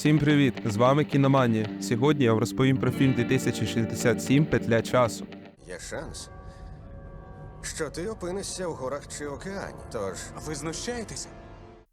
Всім привіт! З вами Кіноманія. Сьогодні я вам розповім про фільм 2067 Петля часу. Є шанс, що ти опинишся в горах чи океані. Тож Ви знущаєтеся?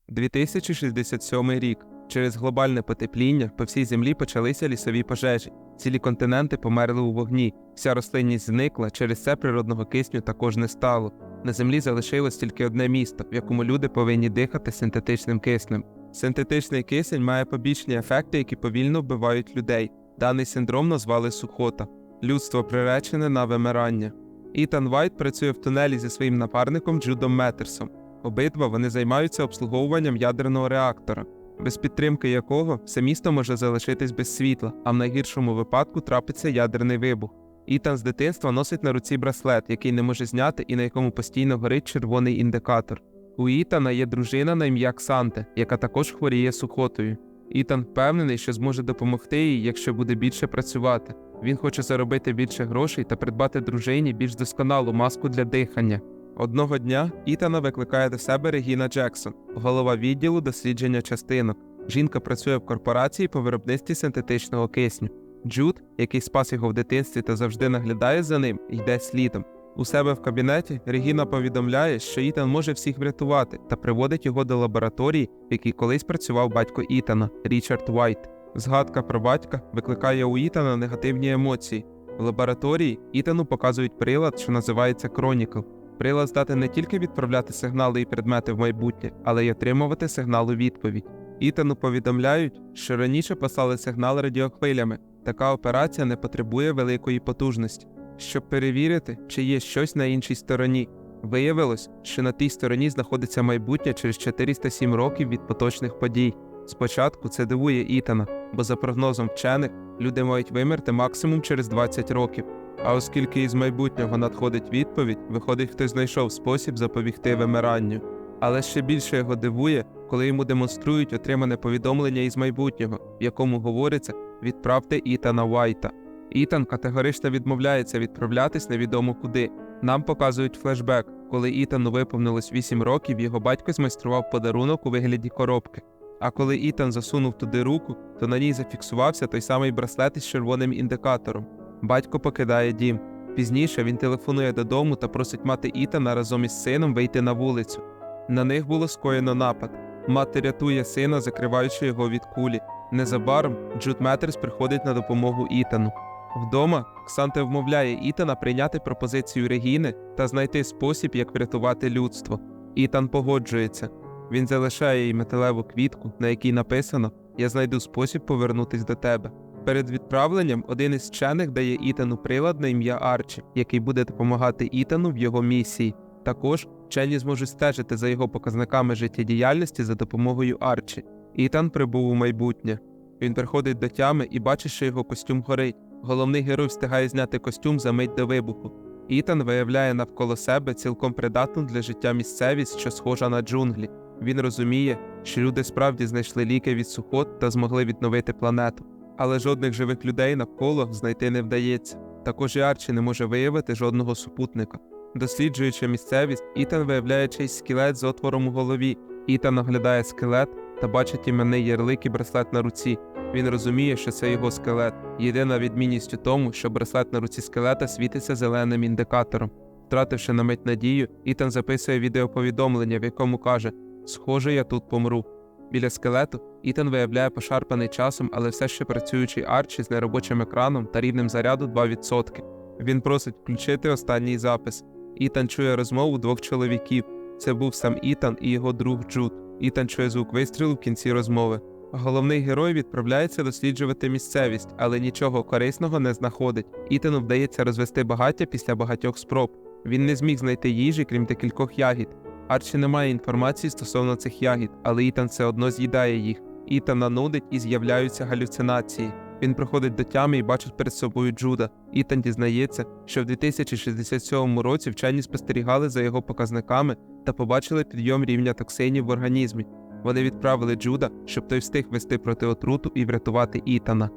2067 рік. Через глобальне потепління по всій землі почалися лісові пожежі. Цілі континенти померли у вогні. Вся рослинність зникла, через це природного кисню також не стало. На землі залишилось тільки одне місто, в якому люди повинні дихати синтетичним киснем. Синтетичний кисень має побічні ефекти, які повільно вбивають людей. Даний синдром назвали сухота. Людство приречене на вимирання. Ітан Вайт працює в тунелі зі своїм напарником Джудом Меттерсом. Обидва вони займаються обслуговуванням ядерного реактора, без підтримки якого все місто може залишитись без світла, а в найгіршому випадку трапиться ядерний вибух. Ітан з дитинства носить на руці браслет, який не може зняти і на якому постійно горить червоний індикатор. У Ітана є дружина на ім'я Ксанте, яка також хворіє сухотою. Ітан впевнений, що зможе допомогти їй, якщо буде більше працювати. Він хоче заробити більше грошей та придбати дружині більш досконалу маску для дихання. Одного дня Ітана викликає до себе Регіна Джексон, голова відділу дослідження частинок. Жінка працює в корпорації по виробництві синтетичного кисню. Джуд, який спас його в дитинстві та завжди наглядає за ним, йде слідом. У себе в кабінеті Регіна повідомляє, що Ітан може всіх врятувати та приводить його до лабораторії, в якій колись працював батько Ітана Річард Вайт. Згадка про батька викликає у Ітана негативні емоції. В лабораторії Ітану показують прилад, що називається Chronicle. Прилад здатен не тільки відправляти сигнали і предмети в майбутнє, але й отримувати сигнал у відповідь. Ітану повідомляють, що раніше послали сигнал радіохвилями. Така операція не потребує великої потужності. Щоб перевірити, чи є щось на іншій стороні. Виявилось, що на тій стороні знаходиться майбутнє через 407 років від поточних подій. Спочатку це дивує Ітана, бо за прогнозом вчених люди мають вимерти максимум через 20 років. А оскільки із майбутнього надходить відповідь, виходить, хтось знайшов спосіб запобігти вимиранню. Але ще більше його дивує, коли йому демонструють отримане повідомлення із майбутнього, в якому говориться відправте Ітана Вайта. Ітан категорично відмовляється відправлятись невідомо куди. Нам показують флешбек, коли Ітану виповнилось 8 років, його батько змайстрував подарунок у вигляді коробки. А коли Ітан засунув туди руку, то на ній зафіксувався той самий браслет із червоним індикатором. Батько покидає дім. Пізніше він телефонує додому та просить мати Ітана разом із сином вийти на вулицю. На них було скоєно напад. Мати рятує сина, закриваючи його від кулі. Незабаром Джуд Меттерс приходить на допомогу Ітану. Вдома Ксанте вмовляє Ітана прийняти пропозицію Регіни та знайти спосіб, як врятувати людство. Ітан погоджується. Він залишає їй металеву квітку, на якій написано Я знайду спосіб повернутись до тебе. Перед відправленням один із вчених дає Ітану прилад на ім'я Арчі, який буде допомагати Ітану в його місії. Також вчені зможуть стежити за його показниками життєдіяльності за допомогою Арчі. Ітан прибув у майбутнє. Він приходить до тями і бачить, що його костюм горить. Головний герой встигає зняти костюм за мить до вибуху. Ітан виявляє навколо себе цілком придатну для життя місцевість, що схожа на джунглі. Він розуміє, що люди справді знайшли ліки від сухот та змогли відновити планету. Але жодних живих людей навколо знайти не вдається. Також і Арчі не може виявити жодного супутника. Досліджуючи місцевість, Ітан виявляє чийсь скелет з отвором у голові. Ітан оглядає скелет та бачить іменний ярлик і браслет на руці. Він розуміє, що це його скелет. Єдина відмінність у тому, що браслет на руці скелета світиться зеленим індикатором. Втративши на мить надію, Ітан записує відеоповідомлення, в якому каже: Схоже, я тут помру. Біля скелету Ітан виявляє пошарпаний часом, але все ще працюючий арчі з неробочим екраном та рівнем заряду 2%. Він просить включити останній запис. Ітан чує розмову двох чоловіків. Це був сам Ітан і його друг Джуд. Ітан чує звук вистрілу в кінці розмови. Головний герой відправляється досліджувати місцевість, але нічого корисного не знаходить. Ітану вдається розвести багаття після багатьох спроб. Він не зміг знайти їжі, крім декількох ягід. Арчі не має інформації стосовно цих ягід, але Ітан все одно з'їдає їх. Ітана нудить і з'являються галюцинації. Він приходить до тями і бачить перед собою Джуда. Ітан дізнається, що в 2067 році вчені спостерігали за його показниками та побачили підйом рівня токсинів в організмі. Вони відправили Джуда, щоб той встиг вести проти отруту і врятувати Ітана.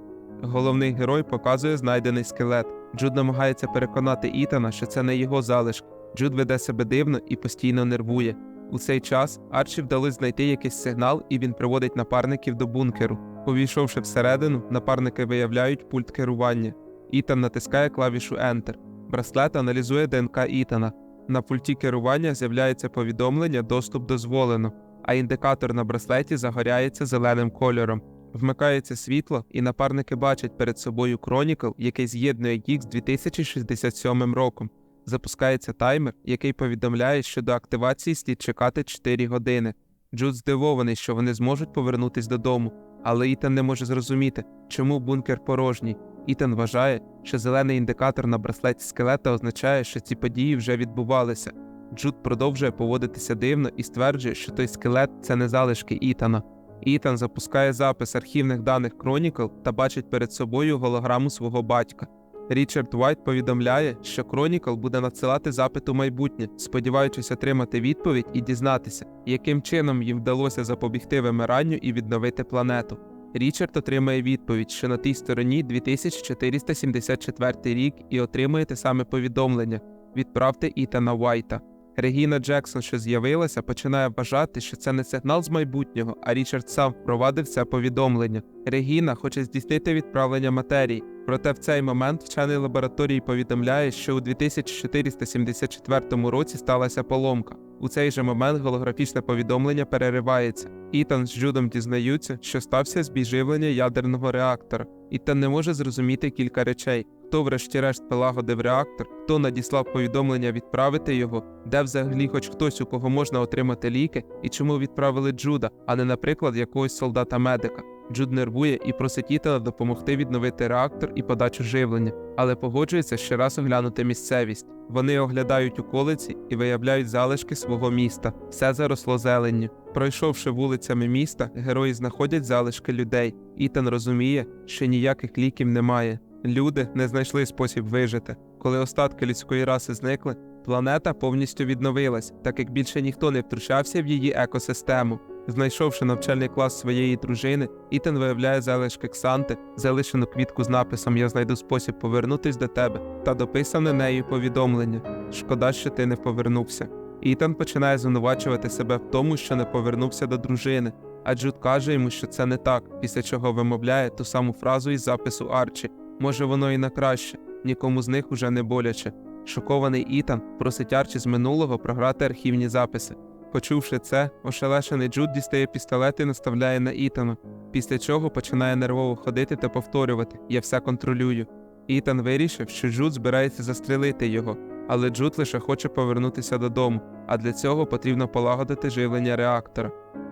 Головний герой показує знайдений скелет. Джуд намагається переконати Ітана, що це не його залишки. Джуд веде себе дивно і постійно нервує. У цей час Арчі вдалося знайти якийсь сигнал, і він приводить напарників до бункеру. Увійшовши всередину, напарники виявляють пульт керування. Ітан натискає клавішу Enter. Браслет аналізує ДНК Ітана. На пульті керування з'являється повідомлення Доступ дозволено, а індикатор на браслеті загоряється зеленим кольором. Вмикається світло, і напарники бачать перед собою Chronicle, який з'єднує їх з 2067 роком. Запускається таймер, який повідомляє, що до активації слід чекати 4 години. Джуд здивований, що вони зможуть повернутись додому, але Ітан не може зрозуміти, чому бункер порожній. Ітан вважає, що зелений індикатор на браслеті скелета означає, що ці події вже відбувалися. Джуд продовжує поводитися дивно і стверджує, що той скелет це не залишки Ітана. Ітан запускає запис архівних даних Chronicle та бачить перед собою голограму свого батька. Річард Уайт повідомляє, що Chronicle буде надсилати запит у майбутнє, сподіваючись отримати відповідь і дізнатися, яким чином їм вдалося запобігти вимиранню і відновити планету. Річард отримає відповідь, що на тій стороні 2474 рік і отримує те саме повідомлення: відправте Ітана Уайта. Регіна Джексон, що з'явилася, починає вважати, що це не сигнал з майбутнього, а Річард сам впровадив це повідомлення. Регіна хоче здійснити відправлення матерії, проте в цей момент вчений лабораторії повідомляє, що у 2474 році сталася поломка. У цей же момент голографічне повідомлення переривається. Ітан з Джудом дізнаються, що стався збій живлення ядерного реактора. Ітан не може зрозуміти кілька речей. Хто врешті-решт полагодив реактор, хто надіслав повідомлення відправити його, де взагалі хоч хтось, у кого можна отримати ліки, і чому відправили Джуда, а не, наприклад, якогось солдата-медика. Джуд нервує і просить Ітана допомогти відновити реактор і подачу живлення, але погоджується ще раз оглянути місцевість. Вони оглядають околиці і виявляють залишки свого міста. Все заросло зеленню. Пройшовши вулицями міста, герої знаходять залишки людей. Ітан розуміє, що ніяких ліків немає. Люди не знайшли спосіб вижити. Коли остатки людської раси зникли, планета повністю відновилась, так як більше ніхто не втручався в її екосистему. Знайшовши навчальний клас своєї дружини, Ітан виявляє залишки Ксанти, залишену квітку з написом Я знайду спосіб повернутись до тебе та дописане нею повідомлення. Шкода, що ти не повернувся. Ітан починає звинувачувати себе в тому, що не повернувся до дружини, а Джуд каже йому, що це не так, після чого вимовляє ту саму фразу із запису Арчі. Може, воно і на краще, нікому з них уже не боляче. Шокований Ітан просить Арчі з минулого програти архівні записи. Почувши це, ошелешений Джуд дістає пістолет і наставляє на Ітана, після чого починає нервово ходити та повторювати Я все контролюю. Ітан вирішив, що Джуд збирається застрелити його, але Джуд лише хоче повернутися додому, а для цього потрібно полагодити живлення реактора.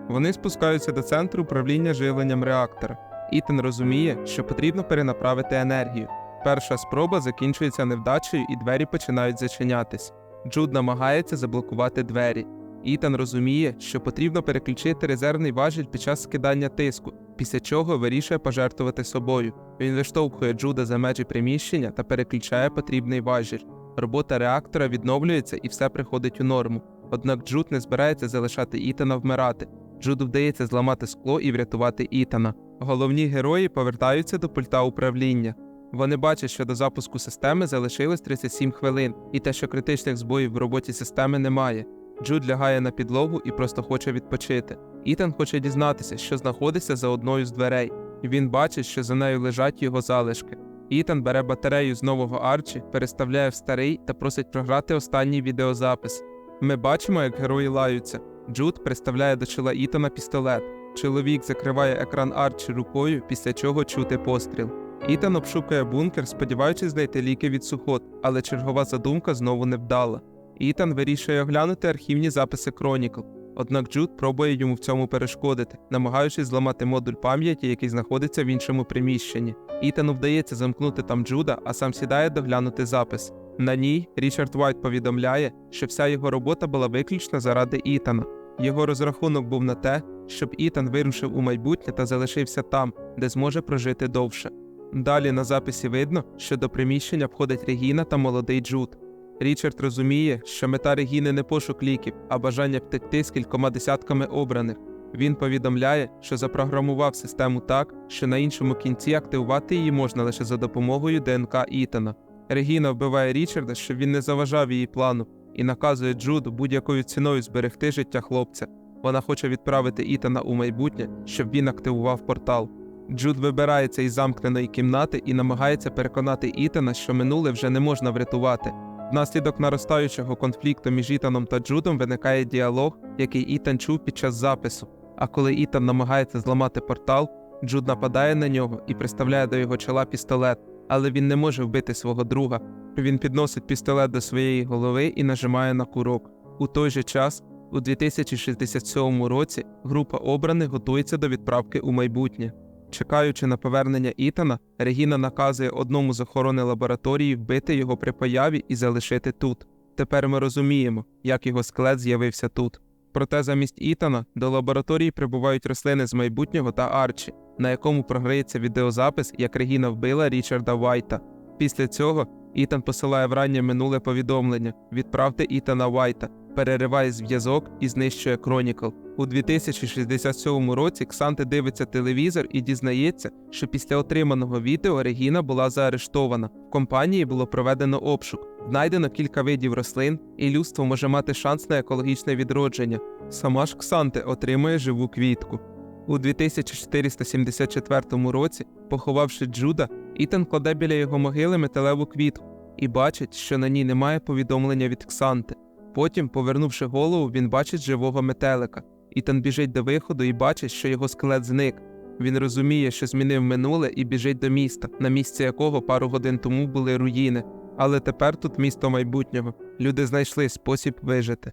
Вони спускаються до центру управління живленням реактора. Ітан розуміє, що потрібно перенаправити енергію. Перша спроба закінчується невдачею і двері починають зачинятись. Джуд намагається заблокувати двері. Ітан розуміє, що потрібно переключити резервний важіль під час скидання тиску, після чого вирішує пожертвувати собою. Він виштовхує Джуда за межі приміщення та переключає потрібний важіль. Робота реактора відновлюється і все приходить у норму. Однак Джуд не збирається залишати Ітана вмирати. Джуду вдається зламати скло і врятувати Ітана. Головні герої повертаються до пульта управління. Вони бачать, що до запуску системи залишилось 37 хвилин, і те, що критичних збоїв в роботі системи немає. Джуд лягає на підлогу і просто хоче відпочити. Ітан хоче дізнатися, що знаходиться за одною з дверей. Він бачить, що за нею лежать його залишки. Ітан бере батарею з нового Арчі, переставляє в старий та просить програти останній відеозапис. Ми бачимо, як герої лаються. Джуд приставляє до чола Ітана пістолет. Чоловік закриває екран Арчі рукою, після чого чути постріл. Ітан обшукує бункер, сподіваючись знайти ліки від сухот, але чергова задумка знову не вдала. Ітан вирішує оглянути архівні записи Chronicle. Однак Джуд пробує йому в цьому перешкодити, намагаючись зламати модуль пам'яті, який знаходиться в іншому приміщенні. Ітану вдається замкнути там Джуда, а сам сідає доглянути запис. На ній Річард Вайт повідомляє, що вся його робота була виключно заради Ітана. Його розрахунок був на те, щоб Ітан вирушив у майбутнє та залишився там, де зможе прожити довше. Далі на записі видно, що до приміщення входить Регіна та молодий Джуд. Річард розуміє, що мета Регіни не пошук ліків, а бажання втекти з кількома десятками обраних. Він повідомляє, що запрограмував систему так, що на іншому кінці активувати її можна лише за допомогою ДНК Ітана. Регіна вбиває Річарда, щоб він не заважав її плану, і наказує Джуду будь-якою ціною зберегти життя хлопця. Вона хоче відправити Ітана у майбутнє, щоб він активував портал. Джуд вибирається із замкненої кімнати і намагається переконати Ітана, що минуле вже не можна врятувати. Внаслідок наростаючого конфлікту між Ітаном та Джудом виникає діалог, який Ітан чув під час запису. А коли Ітан намагається зламати портал, Джуд нападає на нього і приставляє до його чола пістолет, але він не може вбити свого друга. Він підносить пістолет до своєї голови і нажимає на курок. У той же час, у 2067 році, група обраних готується до відправки у майбутнє. Чекаючи на повернення Ітана, Регіна наказує одному з охорони лабораторії вбити його при появі і залишити тут. Тепер ми розуміємо, як його скелет з'явився тут. Проте замість Ітана до лабораторії прибувають рослини з майбутнього та Арчі, на якому програється відеозапис, як Регіна вбила Річарда Вайта. Після цього Ітан посилає в раннє минуле повідомлення: відправте Ітана Вайта, перериває зв'язок і знищує Кронікл. У 2067 році Ксанте дивиться телевізор і дізнається, що після отриманого відео Регіна була заарештована. В компанії було проведено обшук, знайдено кілька видів рослин, і людство може мати шанс на екологічне відродження. Сама ж Ксанте отримує живу квітку. У 2474 році, поховавши Джуда, Ітан кладе біля його могили металеву квітку і бачить, що на ній немає повідомлення від Ксанти. Потім, повернувши голову, він бачить живого метелика. Ітан біжить до виходу і бачить, що його скелет зник. Він розуміє, що змінив минуле і біжить до міста, на місці якого пару годин тому були руїни. Але тепер тут місто майбутнього. Люди знайшли спосіб вижити.